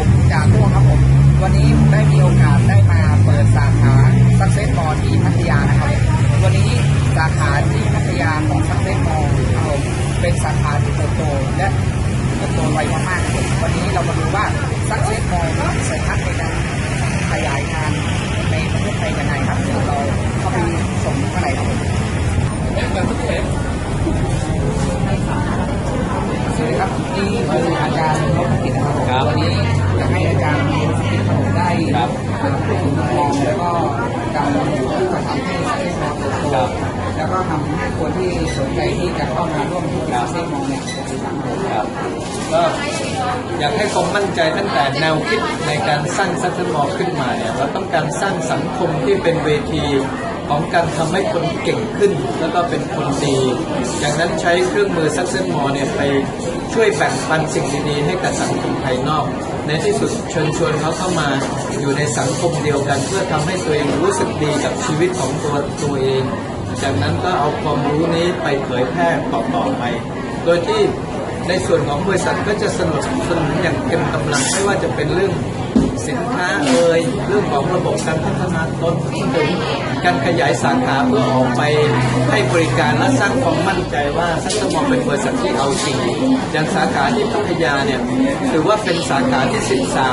ผมจากม่วครับผม วันนี้ผมได้มีโอกาสได้มาเปิดสาขา Success Mall ที่พัทยานะครับ วันนี้สาขาที่พัทยาของ Success Mall ครับผมเป็นสาขาที่เติบโตและเติบโตไวมากๆครับวันนี้เรามาดูว่า Success Mall มีสัยทัศน์ในการขยายงานในประเทศไทยยังไงครับเดี๋ยวเราเข้าไปส่งข้างในครับผมสวัสดีครับนี่คือ คนที่สนใจที่จะเข้ามาร่วมธุรกิจเซ็กมองเนี่ยจะทำให้ครับก็อยากให้ความมั่นใจตั้งแต่แนวคิดในการสร้างซัตเทอร์มอลขึ้นมาเนี่ยเราต้องการสร้างสังคมที่เป็นเวทีของการทำให้คนเก่งขึ้นแล้วก็เป็นคนดีจากนั้นใช้เครื่องมือซั c เซ s มอลเนี่ยไปช่วยแบ่งปันสิ่งดีๆให้กับสังคมภายนอก ในที่สุดเชิญชวนเขาเข้ามาอยู่ในสังคมเดียวกัน เพื่อทำให้ตัวเองรู้สึกดีกับชีวิตของตัวตัวเอง จากนั้นก็เอาความรู้นี้ไปเผยแพร่ต่อๆไป โดยที่ในส่วนของบริษัทก็จะสนับสนุนอย่างเต็มกำลังไม่ว่าจะเป็นเรื่อง สินค้าเอ่ยเรื่องของระบบการพัฒนาตนถึงการขยายสาขาเพื่อออกไปให้บริการและสร้างความมั่นใจว่าซักตมองเป็นบริษัทที่เอาจริงอย่างสาขาที่พัทยาเนี่ยถือว่าเป็นสาขาที่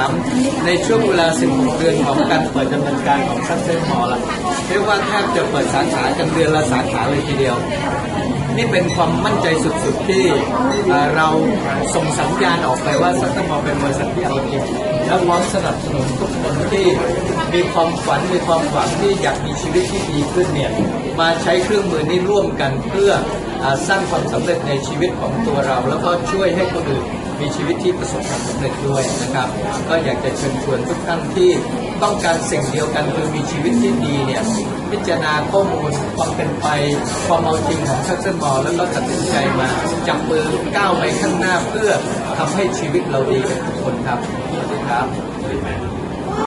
13 ในช่วงเวลา 16 เดือนของการเปิดดำเนินการของซักเซนมอลละเรียกว่าแทบจะเปิดสาขากันเดือนละสาขาเลยทีเดียว นี่เป็นความมั่นใจสุดๆที่เราส่งสัญญาณออกไปว่าซัตเตอร์มอลเป็นบริษัทที่เอาจริงและพร้อมสนับสนุนทุกคนที่ มีความฝันมีความหวังที่อยากมีชีวิตที่ดีขึ้นเนี่ยมาใช้เครื่องมือนี้ร่วมกันเพื่ออสร้างความสำเร็จในชีวิตของตัวเรา แล้วก็ช่วยให้คนอื่นมีชีวิตที่ประสบความสำเร็จด้วยนะครับ ก็อยากจะเชิญชวนทุกท่านที่ต้องการสิ่งเดียวกันคือมีชีวิตที่ดีเนี่ยพิจารณาข้อมูลความเป็นไปความเอาจริงของชักเซนมอแล้วก็ตัดสินใจมาจับมือก้าวไปข้างหน้าเพื่อทำให้ชีวิตเราดีกันทุกคนครับสวัสดีครับ